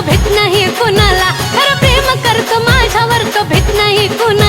भेट नाही कुणाला. खरं प्रेम करतो माझ्यावर तो भेट नाही कुणाला.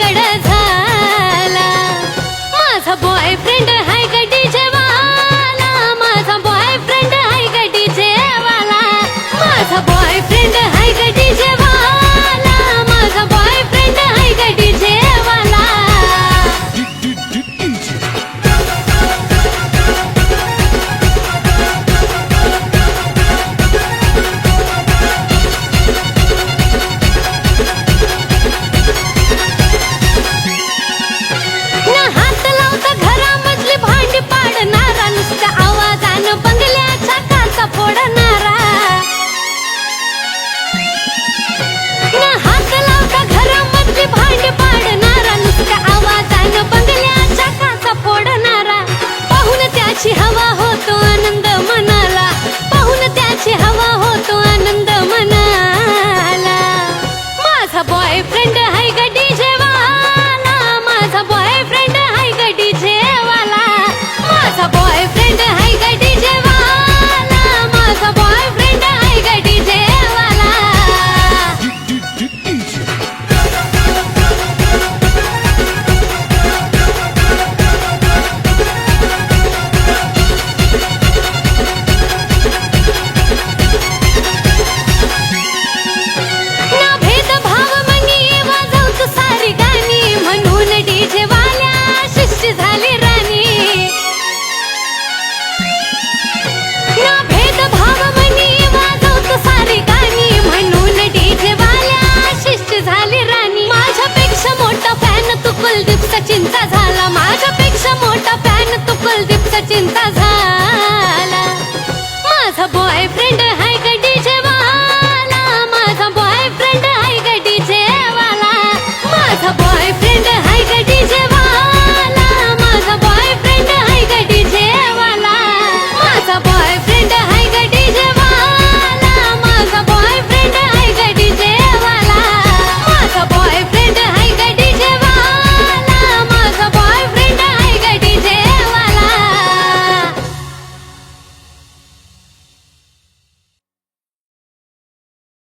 कडा हवा होतो आनंद मनाला. पाहून त्याची हवा